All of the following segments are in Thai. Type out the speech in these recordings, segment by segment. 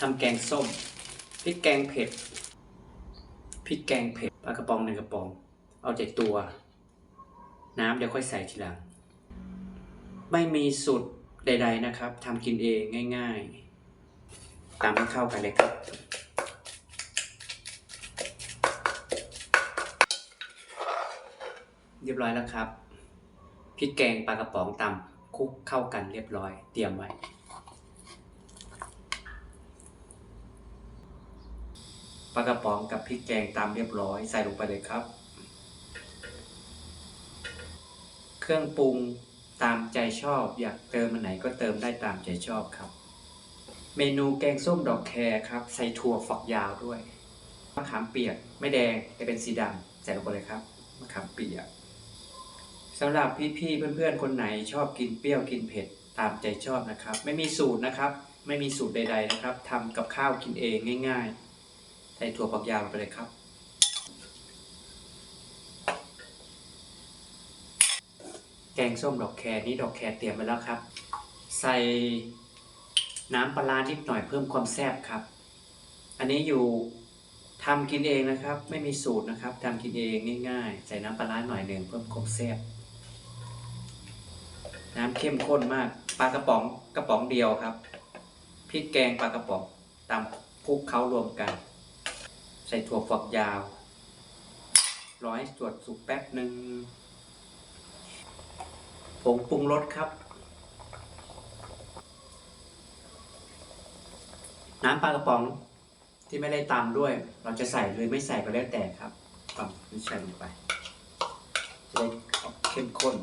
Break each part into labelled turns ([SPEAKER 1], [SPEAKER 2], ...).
[SPEAKER 1] ทำแกงส้มพริกแกงเผ็ดพริกแกงเผ็ดปลากระป๋องหนึ่งกระป๋อง เอาแต่ตัว น้ำเดี๋ยวค่อยใส่ทีหลัง ไม่มีสูตรใด ๆนะครับทำกินเองง่าย ๆ ตามให้เข้ากันเลยครับเรียบร้อยแล้วครับพริกแกงปลากระป๋องตำคุกเข้ากันเรียบร้อย เตรียมไว้ ปลากระป๋องกับพริกแกงตามเรียบร้อยใส่ลงไปเลยครับ เครื่องปรุงตามใจชอบอยากเติมอันไหนก็เติมได้ตามใจชอบครับ เมนูแกงส้มดอกแครครับ ใส่ถั่วฝักยาวด้วยมะขามเปียกไม่แดงแต่เป็นสีดำใส่ลงไปเลยครับมะขามเปียกสำหรับพี่ๆเพื่อนๆคนไหนชอบกินเปรี้ยวกินเผ็ดตามใจชอบนะครับ ไม่มีสูตรนะครับ ไม่มีสูตรใด ๆนะครับทำกับข้าวกินเองง่าย ๆ ใส่ถั่วฝักยาวลงไปเลยครับ แกงส้มดอกแครนี่ดอกแครเตรียมไว้แล้วครับ ใส่น้ำปลาร้านิดหน่อยเพิ่มความแซ่บครับ อันนี้อยู่ทำกินเองนะครับ ไม่มีสูตรนะครับทำกินเองง่ายๆ ใส่น้ำปลาร้าหน่อยหนึ่งเพิ่มความแซ่บน้ำเข้มข้นมากปลากระป๋องกระป๋องเดียวครับพริกแกงปลากระป๋องตำคลุกเคล้ารวมกัน ใส่ถั่วฝักยาวรอให้สวดสุกแป๊บหนึ่งผงปรุงรสครับ น้ำปลากระป๋องที่ไม่ได้ตำด้วย เราจะใส่หรือไม่ใส่ก็แล้วแต่ครับปั๊มนี่ใส่ลงไปจะได้เข้มข้น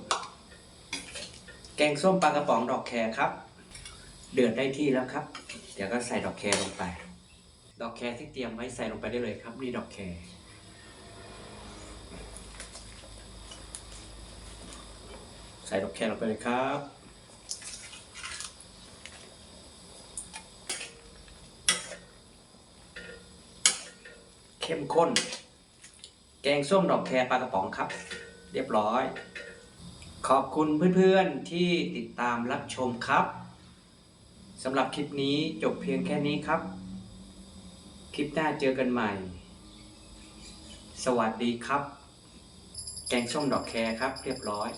[SPEAKER 1] แกงส้มปลากระป๋องดอกแครครับ เดือดได้ที่แล้วครับ เดี๋ยวก็ใส่ดอกแครลงไป ดอกแครที่เตรียมไว้ใส่ลงไปได้เลยครับ นี่ดอกแครใส่ดอกแครลงไปเลยครับเข้มข้น แกงส้มดอกแครปลากระป๋องครับ เรียบร้อย ขอบคุณเพื่อนๆที่ติดตามรับชมครับสำหรับคลิปนี้จบเพียงแค่นี้ครับ คลิปหน้าเจอกันใหม่ สวัสดีครับ แกงส้มดอกแครครับ เรียบร้อย